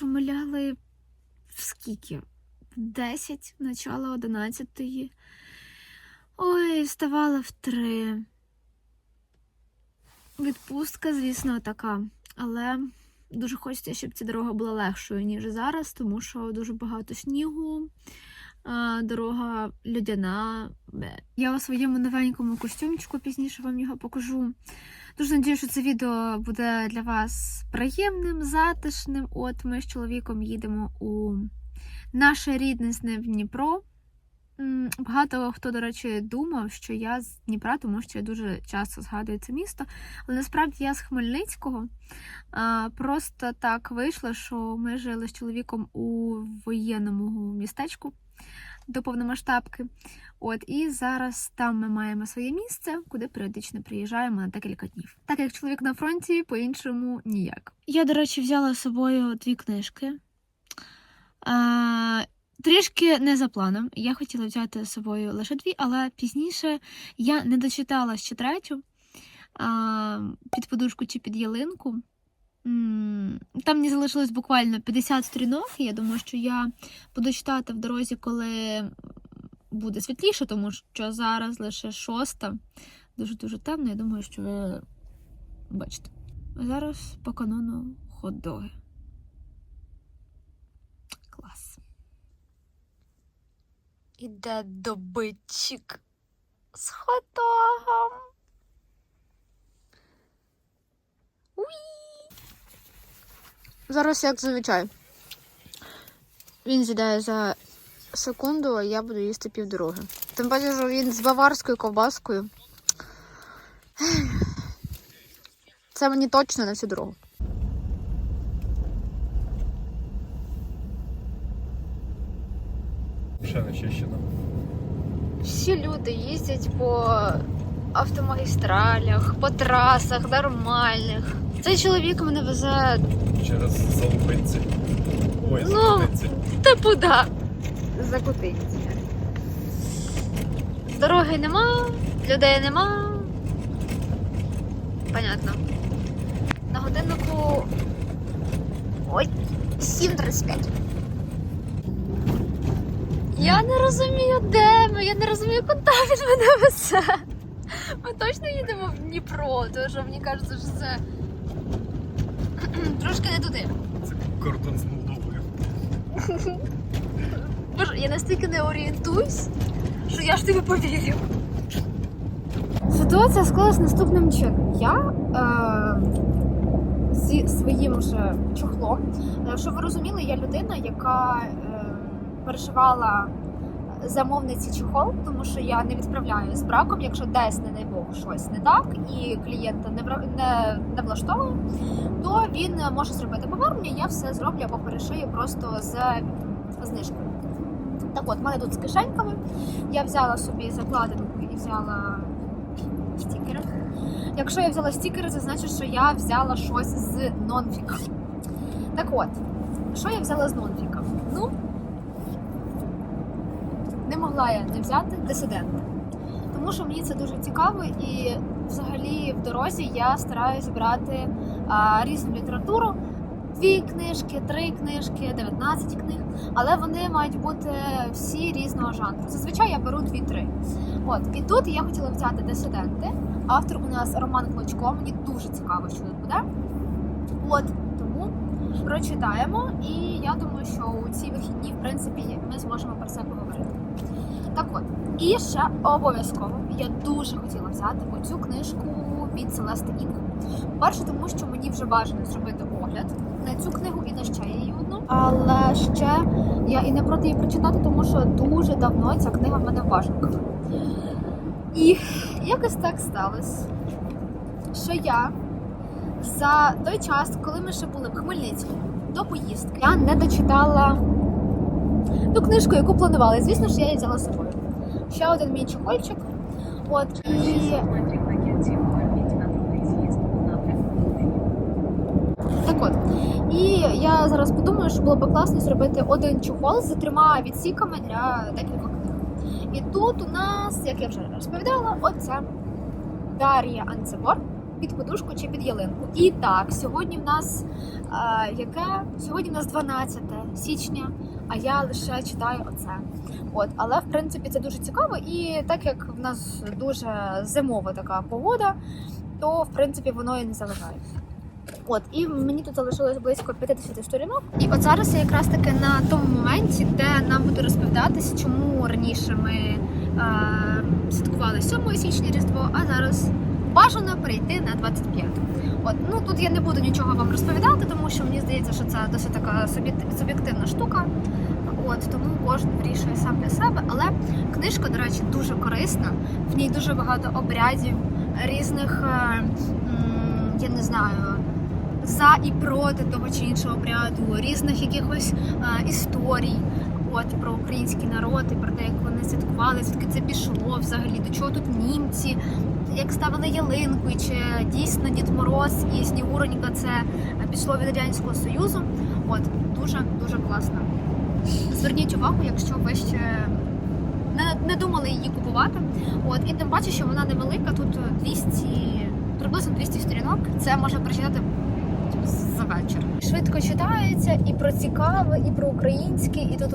ми в скільки? В 10, начало 11. Ой, вставала в 3. Відпустка, звісно, така. Але дуже хочеться, щоб ця дорога була легшою, ніж зараз, тому що дуже багато снігу. Дорога льодяна. Бе. Я у своєму новенькому костюмчику пізніше вам його покажу. Дуже надію, що це відео буде для вас приємним, затишним. От ми з чоловіком їдемо у наше рідне з Дніпро. Багато хто, до речі, думав, що я з Дніпра, тому що я дуже часто згадую це місто. Але насправді я з Хмельницького. Просто так вийшло, що ми жили з чоловіком у воєнному містечку до повномасштабки. От і зараз там ми маємо своє місце, куди періодично приїжджаємо на декілька днів. Так як чоловік на фронті, по-іншому ніяк. Я, до речі, взяла з собою дві книжки. А, трішки не за планом. Я хотіла взяти з собою лише дві, але пізніше я не дочитала ще третю а, під подушку чи під ялинку. Там мені залишилось буквально 50 сторінок. і Я думаю, що я буду читати в дорозі, коли буде світліше, тому що зараз лише шоста. Дуже-дуже темно. Я думаю, що ви бачите. Зараз по канону хот-доги. Клас. Іде добитчик з хот-догом. Зараз як зазвичай. Він з'їдає за секунду, а я буду їсти півдороги. Тим паче, що він з баварською ковбаскою. Це мені точно на всю дорогу. Ще не чищено. Всі люди їздять по автомагістралях, по трасах нормальних. Цей чоловік мене везе Через залупинці. Ой, Ну. залупинці. типу да. Закутинці. Дороги нема, людей нема. Понятно. На годиннику. Ой, 7.35. Я не розумію, де ми, я не розумію, куди він мене везе. Ми точно їдемо в Дніпро, тому що мені кажеться, що це трошки не туди. Це кордон з Молдовою. Боже, я настільки не орієнтуюсь, що я ж тобі повірю. Ситуація склалась наступним чином. Я е, зі своїм же чохлом, е, щоб ви розуміли, я людина, яка е, перешивала замовниці чохол, тому що я не відправляю з браком, якщо десь, не дай Бог, щось не так, і клієнта не, не, не влаштовує, то він може зробити повернення, я все зроблю або перешию просто з знижкою. Так от, мене тут з кишеньками. Я взяла собі закладинку і взяла стікери. Якщо я взяла стікери, це значить, що я взяла щось з нонфіка. Так от, що я взяла з нонфіка? Ну, могла я не взяти дисидента. Тому що мені це дуже цікаво, і взагалі в дорозі я стараюсь брати а, різну літературу. Дві книжки, три книжки, 19 книг, але вони мають бути всі різного жанру. Зазвичай я беру дві-три. От і тут я хотіла взяти дисиденти. Автор у нас Роман Клочко. Мені дуже цікаво, що тут буде. От тому прочитаємо, і я думаю, що у ці вихідні, в принципі, ми зможемо про це поговорити. Так от, і ще обов'язково я дуже хотіла взяти оцю книжку від Celeste Інк. Перше, тому що мені вже бажано зробити огляд на цю книгу і на ще її одну. Але ще я і не проти її прочитати, тому що дуже давно ця книга в мене в бажанках. І якось так сталося, що я за той час, коли ми ще були в Хмельницькому до поїздки, я не дочитала ту книжку, яку планувала. Звісно ж, я її взяла з собою. Ще один мій чохольчик. От і Так от. І я зараз подумаю, що було б класно зробити один чохол з трьома відсіками для декількох книг. І тут у нас, як я вже розповідала, оця Дар'я Анцебор. під подушку чи під ялинку. І так, сьогодні в нас е, яке? Сьогодні в нас 12 січня, а я лише читаю оце. От, але в принципі це дуже цікаво, і так як в нас дуже зимова така погода, то в принципі воно і не заважає. От, і мені тут залишилось близько 50 сторінок. І от зараз я якраз таки на тому моменті, де нам буде розповідатися, чому раніше ми е, святкували 7 січня Різдво, а зараз бажано перейти на 25. От, ну тут я не буду нічого вам розповідати, тому що мені здається, що це досить така суб'єктивна штука. От тому кожен вирішує сам для себе. Але книжка, до речі, дуже корисна. В ній дуже багато обрядів, різних, е, я не знаю, за і проти того чи іншого обряду, різних якихось е, історій. От про український народ, і про те, як вони святкували, звідки це пішло взагалі, до чого тут німці, як ставили ялинку, і чи дійсно Дід Мороз і Снігуронька це пішло від Радянського Союзу. От дуже дуже класно. Зверніть увагу, якщо ви ще не, не думали її купувати. От і тим паче, що вона невелика, тут 200, приблизно 200 сторінок. Це можна прочитати за вечір. Швидко читається і про цікаве, і про українське, і тут,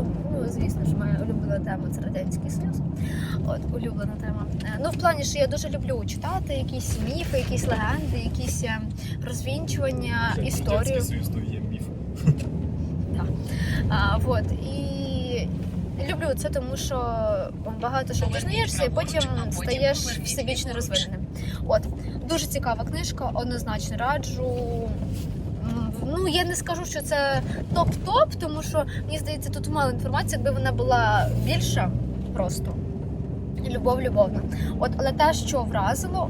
звісно ж, моя улюблена тема це радянський союз. От улюблена тема. Е, Ну в плані, що я дуже люблю читати якісь міфи, якісь легенди, якісь е, розвінчування історію. Радянський Союз то є міф. А, вот. І люблю це, тому що багато що дізнаєшся, і потім стаєш всебічно розвиненим. От дуже цікава книжка, однозначно раджу. Ну, я не скажу, що це топ-топ, тому що мені здається, тут мало інформації, якби вона була більша просто. Любов любовна. От, але те, що вразило,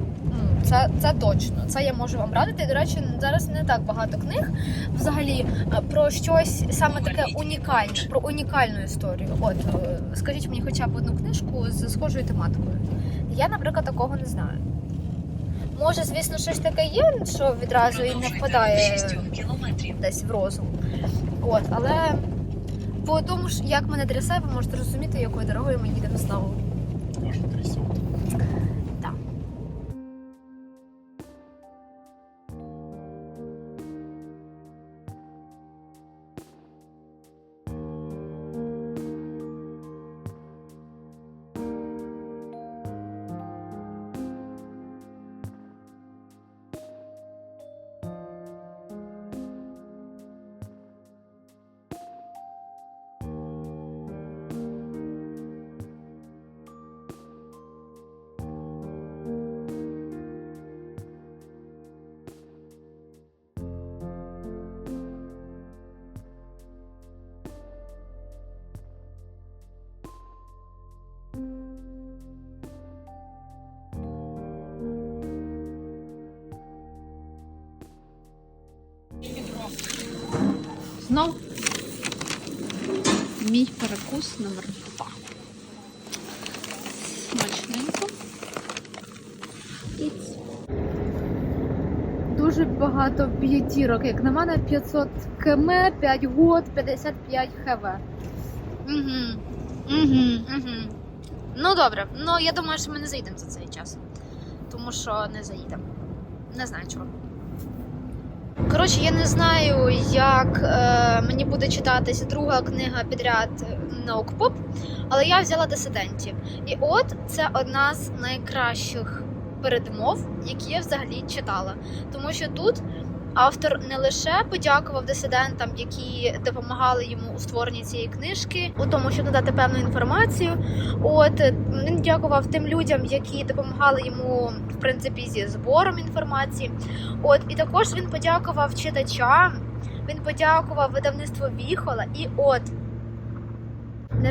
це, це точно. Це я можу вам радити. До речі, зараз не так багато книг взагалі е, про щось саме таке унікальне, про унікальну історію. От е, скажіть мені хоча б одну книжку з схожою тематикою. Я, наприклад, такого не знаю. Може, звісно, щось таке є, що відразу і не впадає десь в розум. От, але по тому ж, як мене трясе, ви можете розуміти, якою дорогою ми їдемо знову. Знов мій перекус номер два. Смачненько. Дуже багато п'ятірок, як на мене, 500 км, 5 год, 55 хв. Угу. Угу. Угу. Ну добре, ну я думаю, що ми не заїдемо за цей час. Тому що не заїдемо. Не знаю чого. Коротше, я не знаю, як е, мені буде читатися друга книга підряд наукпоп, але я взяла дисидентів. І от це одна з найкращих передмов, які я взагалі читала. Тому що тут автор не лише подякував дисидентам, які допомагали йому у створенні цієї книжки, у тому, щоб надати певну інформацію. От він дякував тим людям, які допомагали йому в принципі зі збором інформації. От і також він подякував читачам. Він подякував видавництву Віхола і от.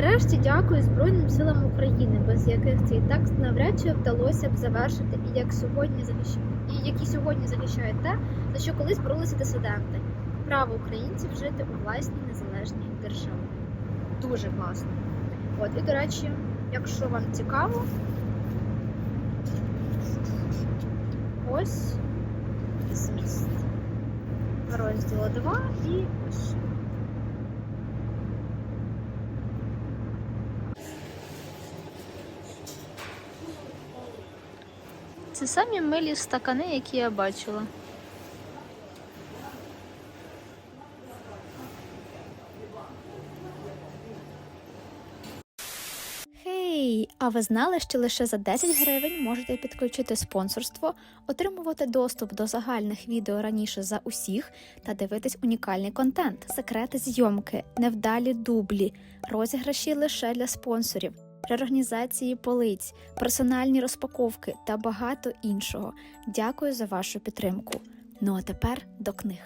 Нарешті дякую Збройним силам України, без яких цей текст навряд чи вдалося б завершити, і як сьогодні захищають, і які сьогодні захищають те, за що колись боролися дисиденти. Право українців жити у власній незалежній державі. Дуже класно. От і до речі, якщо вам цікаво, ось зміст розділу 2 і ось. Це самі милі стакани, які я бачила. Хей! А ви знали, що лише за 10 гривень можете підключити спонсорство, отримувати доступ до загальних відео раніше за усіх та дивитись унікальний контент, секрети зйомки, невдалі дублі, розіграші лише для спонсорів, реорганізації полиць, персональні розпаковки та багато іншого. Дякую за вашу підтримку. Ну а тепер до книг.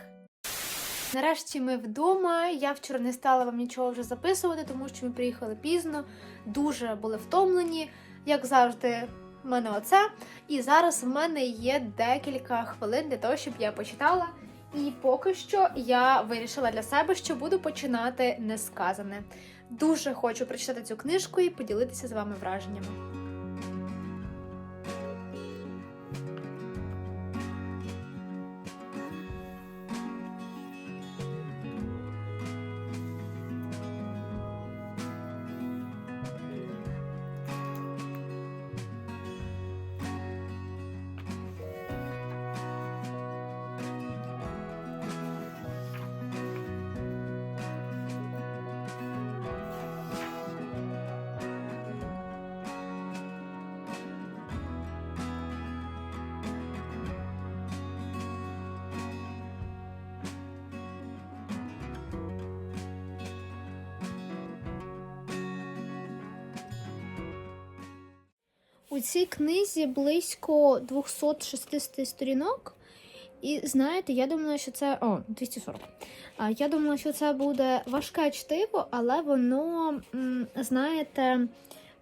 Нарешті ми вдома. Я вчора не стала вам нічого вже записувати, тому що ми приїхали пізно, дуже були втомлені, як завжди. в мене оце. І зараз в мене є декілька хвилин для того, щоб я почитала. І поки що я вирішила для себе, що буду починати несказане. Дуже хочу прочитати цю книжку і поділитися з вами враженнями. Цій книзі близько 260 сторінок. І знаєте, я думала, що це. О, 240. Я думала, що це буде важке чтиво, але воно, знаєте,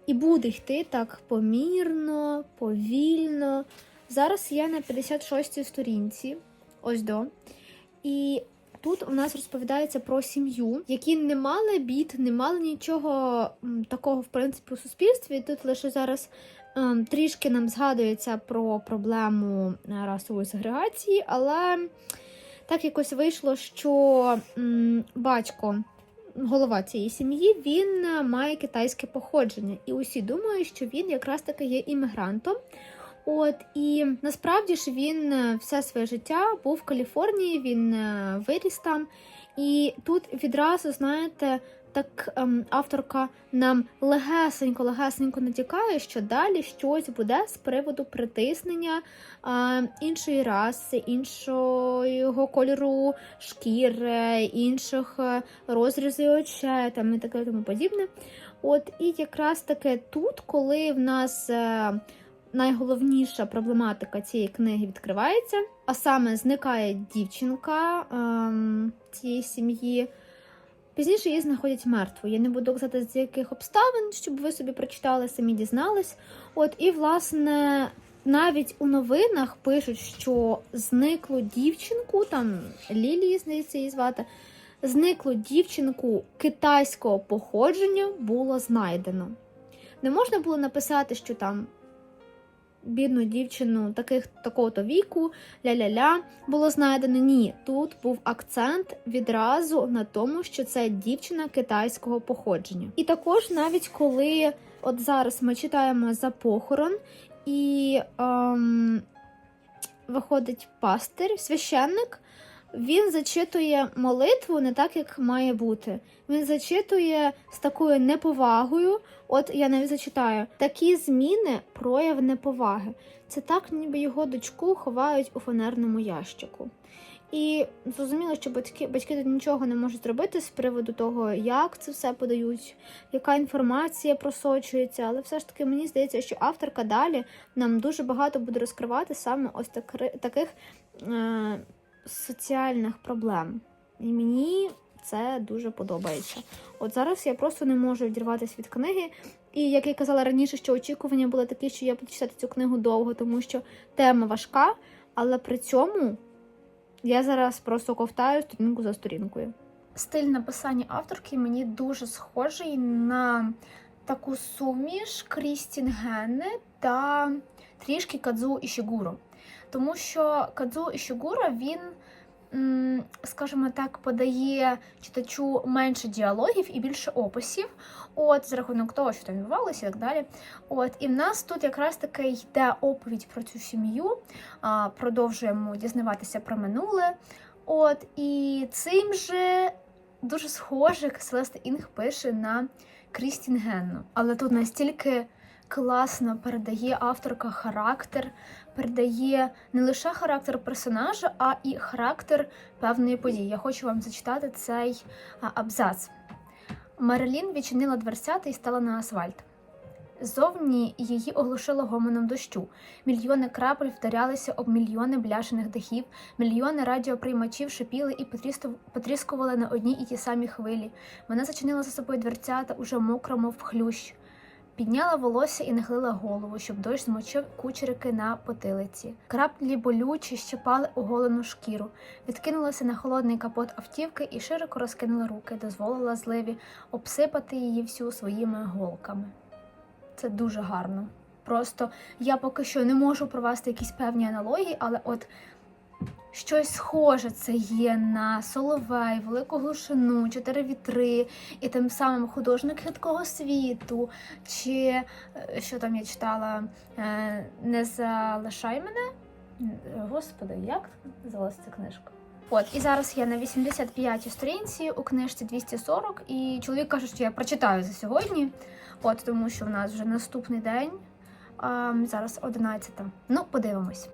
і буде йти так помірно, повільно. Зараз я на 56-й сторінці. Ось до. І тут у нас розповідається про сім'ю, які не мали бід, не мали нічого такого, в принципі, у суспільстві. Тут лише зараз трішки нам згадується про проблему е, расової сегрегації, але так якось вийшло, що батько. Голова цієї сім'ї він е, має китайське походження, і усі думають, що він якраз таки є іммігрантом. От і насправді ж він е, все своє життя був в Каліфорнії, він виріс там. І тут відразу, знаєте, так ем, авторка нам легесенько, легесенько натякає, що далі щось буде з приводу притиснення е, іншої раси, іншого кольору шкіри, інших е, розрізів очей там і таке тому подібне. От і якраз таки тут, коли в нас. Е, найголовніша проблематика цієї книги відкривається, а саме зникає дівчинка ем, цієї сім'ї. Пізніше її знаходять мертвою. Я не буду казати з яких обставин, щоб ви собі прочитали, самі дізнались. От і власне. Навіть у новинах пишуть, що зниклу дівчинку, там Лілії, здається, її звати, зниклу дівчинку китайського походження було знайдено. Не можна було написати, що там бідну дівчину таких такого-то віку, ля-ля-ля, було знайдено. Ні, тут був акцент відразу на тому, що це дівчина китайського походження. І також, навіть коли от зараз ми читаємо за похорон, і ем, виходить пастир, священник. Він зачитує молитву не так, як має бути. Він зачитує з такою неповагою. От я навіть зачитаю такі зміни прояв неповаги. Це так, ніби його дочку ховають у фанерному ящику. І зрозуміло, що батьки батьки тут нічого не можуть зробити з приводу того, як це все подають, яка інформація просочується. Але все ж таки мені здається, що авторка далі нам дуже багато буде розкривати саме ось так, таких е, соціальних проблем. І мені це дуже подобається. От зараз я просто не можу відірватися від книги. І як я казала раніше, що очікування були такі, що я буду читати цю книгу довго, тому що тема важка, але при цьому я зараз просто ковтаю сторінку за сторінкою. Стиль написання авторки мені дуже схожий на таку суміш Крістін Генне та трішки Кадзу Ішігуро. Тому що Кадзу Ішігуро він м, скажімо так, подає читачу менше діалогів і більше описів. От, за рахунок того, що там відбувалося і так далі. От, і в нас тут якраз таки йде оповідь про цю сім'ю. Продовжуємо дізнаватися про минуле. От, і цим же дуже схоже, Селеста Інг пише на Крістін Генну. Але тут настільки класно передає авторка характер, передає не лише характер персонажа, а і характер певної події. Я хочу вам зачитати цей абзац. Марилін відчинила дверцята і стала на асфальт. Зовні її оглушило гомоном дощу. Мільйони крапель вдарялися об мільйони бляшених дахів, мільйони радіоприймачів шипіли і потріскували на одній і ті самі хвилі. Вона зачинила за собою дверцята, уже мокро, мов хлющ. Підняла волосся і нахилила голову, щоб дощ змочив кучерики на потилиці. Краплі болючі щепали оголену шкіру. Відкинулася на холодний капот автівки і широко розкинула руки, дозволила зливі обсипати її всю своїми голками. Це дуже гарно. Просто я поки що не можу провести якісь певні аналогії, але от щось схоже це є на Соловей, Велику Глушину, Чотири вітри, і тим самим художник хиткого світу, чи е, що там я читала, е, не залишай мене. Господи, як називалася ця книжка? От, і зараз я на 85-й сторінці у книжці 240, і чоловік каже, що я прочитаю за сьогодні. От тому що в нас вже наступний день. А, зараз 11. Ну, подивимось.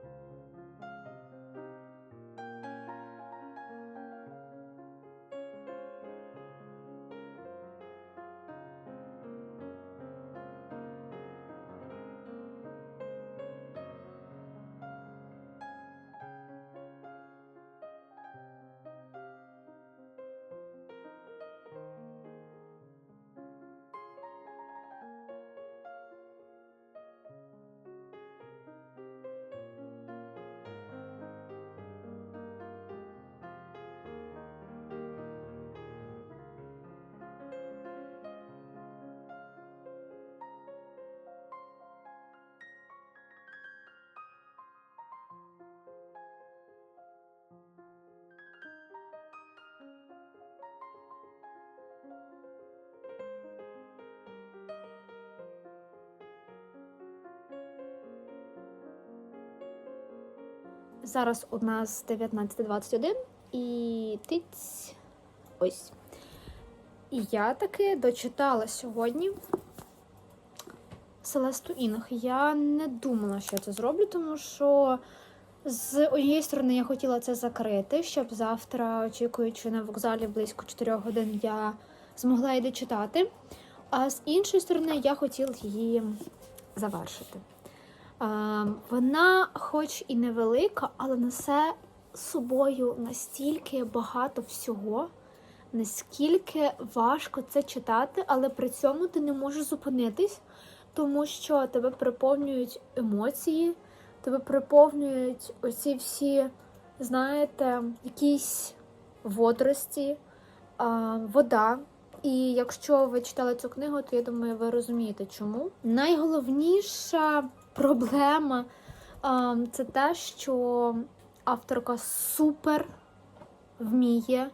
Зараз у нас 19.21 і тиць. Ось. І я таки дочитала сьогодні Селесту Інг. Я не думала, що я це зроблю, тому що з однієї сторони я хотіла це закрити, щоб завтра, очікуючи на вокзалі близько 4 годин, я змогла її дочитати. А з іншої сторони, я хотіла її завершити. А, Вона, хоч і невелика, але несе собою настільки багато всього, наскільки важко це читати, але при цьому ти не можеш зупинитись, тому що тебе переповнюють емоції, тебе переповнюють оці всі, знаєте, якісь водорості, вода. І якщо ви читали цю книгу, то я думаю, ви розумієте, чому. Найголовніша проблема це те, що авторка супер вміє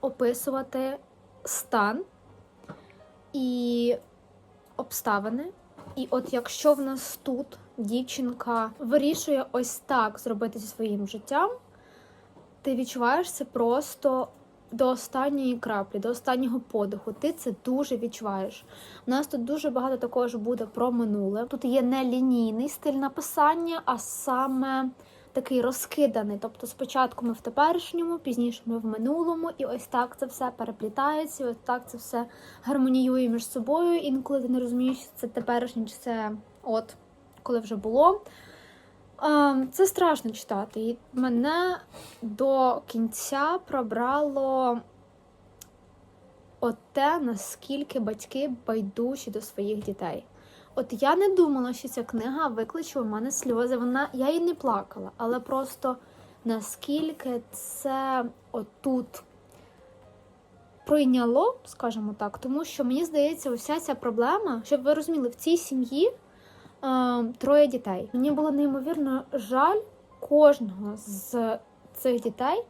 описувати стан і обставини. І от якщо в нас тут дівчинка вирішує ось так зробити зі своїм життям, ти відчуваєш це просто до останньої краплі, до останнього подиху. Ти це дуже відчуваєш. У нас тут дуже багато також буде про минуле. Тут є не лінійний стиль написання, а саме такий розкиданий. Тобто спочатку ми в теперішньому, пізніше ми в минулому, і ось так це все переплітається, і ось так це все гармоніює між собою. Інколи ти не розумієш, це теперішнє, чи це от коли вже було. Це страшно читати. І мене до кінця пробрало те, наскільки батьки байдужі до своїх дітей. От я не думала, що ця книга викличе у мене сльози. Вона я їй не плакала, але просто наскільки це отут пройняло, скажімо так, тому що мені здається, уся ця проблема, щоб ви розуміли, в цій сім'ї троє дітей. Мені було неймовірно жаль кожного з цих дітей,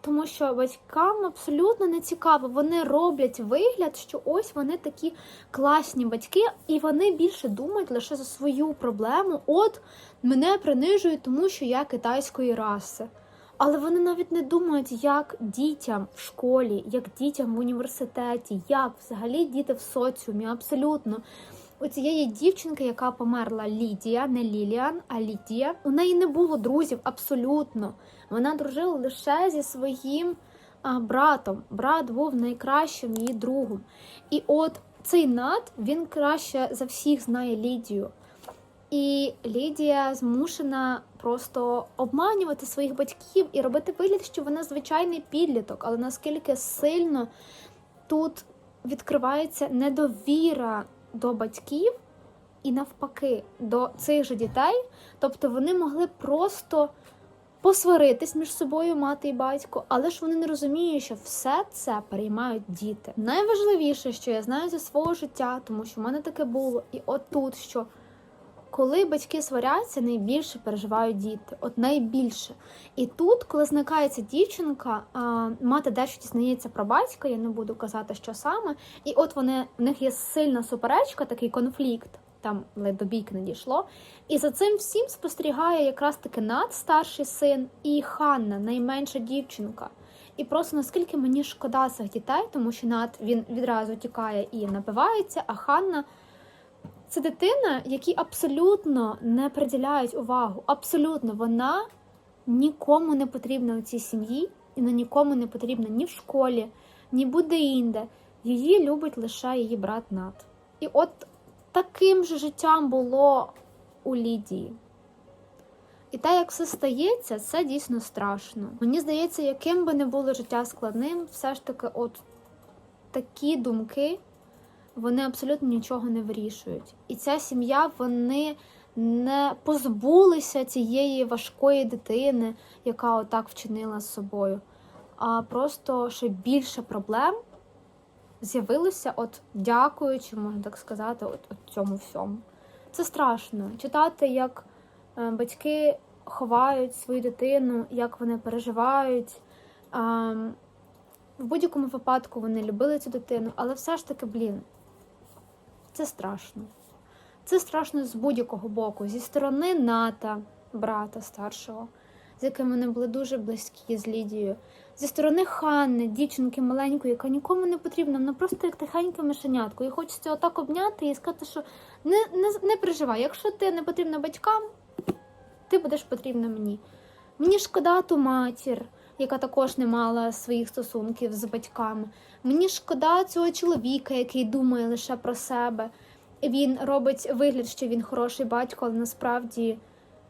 тому що батькам абсолютно не цікаво. Вони роблять вигляд, що ось вони такі класні батьки, і вони більше думають лише за свою проблему. От мене принижують, тому що я китайської раси. Але вони навіть не думають, як дітям в школі, як дітям в університеті, як взагалі діти в соціумі. Абсолютно. У цієї дівчинки, яка померла Лідія, не Ліліан, а Лідія, у неї не було друзів абсолютно. Вона дружила лише зі своїм а, братом. Брат був найкращим її другом. І от цей Нат він краще за всіх знає Лідію. І Лідія змушена просто обманювати своїх батьків і робити вигляд, що вона звичайний підліток. Але наскільки сильно тут відкривається недовіра до батьків і навпаки до цих же дітей, тобто вони могли просто посваритись між собою мати і батько, але ж вони не розуміють, що все це переймають діти. Найважливіше, що я знаю зі свого життя, тому що в мене таке було, і отут, що коли батьки сваряться, найбільше переживають діти. От найбільше. І тут, коли зникається дівчинка, мати дещо дізнається про батька, я не буду казати, що саме. І от вони в них є сильна суперечка, такий конфлікт. Там ледь до бійки не дійшло. І за цим всім спостерігає якраз таки Над, старший син, і Ханна, найменша дівчинка. І просто наскільки мені шкода цих дітей, тому що Над він відразу тікає і напивається, а Ханна це дитина, якій абсолютно не приділяють увагу. Абсолютно вона нікому не потрібна у цій сім'ї, і вона нікому не потрібна ні в школі, ні будь-інде. Її любить лише її брат Нат. І от таким же життям було у Лідії. І те, як все стається, це дійсно страшно. Мені здається, яким би не було життя складним, все ж таки, от такі думки вони абсолютно нічого не вирішують. І ця сім'я, вони не позбулися цієї важкої дитини, яка отак вчинила з собою. А просто ще більше проблем з'явилося, от дякуючи, можна так сказати, от, от цьому всьому. Це страшно читати, як е, батьки ховають свою дитину, як вони переживають. А, в будь-якому випадку вони любили цю дитину, але все ж таки, блін, це страшно. Це страшно з будь-якого боку. Зі сторони Ната, брата старшого, з яким вони були дуже близькі з Лідією. Зі сторони Ханни, дівчинки маленької, яка нікому не потрібна, вона просто як тихеньке мишенятко. І хочеться отак обняти і сказати, що не, не, не переживай, якщо ти не потрібна батькам, ти будеш потрібна мені. Мені шкода ту матір, яка також не мала своїх стосунків з батьками. Мені шкода цього чоловіка, який думає лише про себе. Він робить вигляд, що він хороший батько, але насправді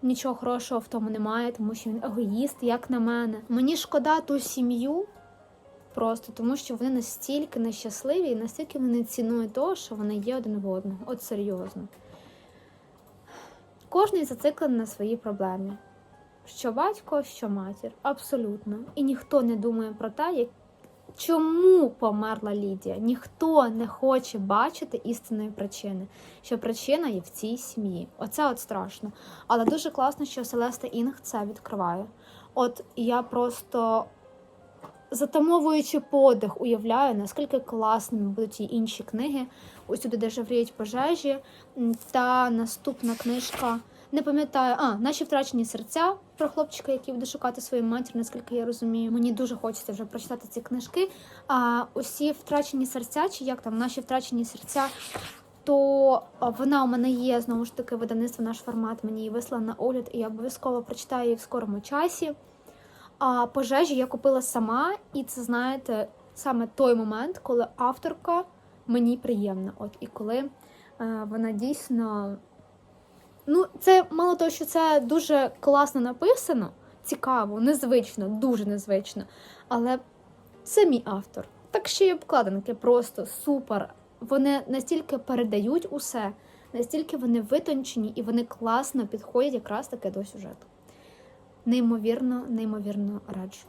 нічого хорошого в тому немає, тому що він егоїст, як на мене. Мені шкода ту сім'ю, просто тому що вони настільки нещасливі і настільки вони цінують того, що вони є один в одного. От серйозно. Кожний зациклений на своїй проблемі. Що батько, що матір. Абсолютно. І ніхто не думає про те, як... чому померла Лідія. Ніхто не хоче бачити істинної причини, що причина є в цій сім'ї. Оце от страшно. Але дуже класно, що Селеста Інг це відкриває. От я просто. Затамовуючи подих, уявляю, наскільки класними будуть і інші книги. Усюди, де жевріють пожежі. Та наступна книжка не пам'ятаю, а наші втрачені серця про хлопчика, який буде шукати свою матір, наскільки я розумію. Мені дуже хочеться вже прочитати ці книжки. А усі втрачені серця, чи як там наші втрачені серця, то вона у мене є знову ж таки видавництво наш формат. Мені її вислала на огляд, і я обов'язково прочитаю її в скорому часі. А пожежі я купила сама, і це знаєте саме той момент, коли авторка мені приємна. От і коли е, вона дійсно. Ну, це мало того, що це дуже класно написано, цікаво, незвично, дуже незвично. Але це мій автор. Так ще й обкладинки просто супер. Вони настільки передають усе, настільки вони витончені і вони класно підходять якраз таки до сюжету. Неймовірно, неймовірно раджу.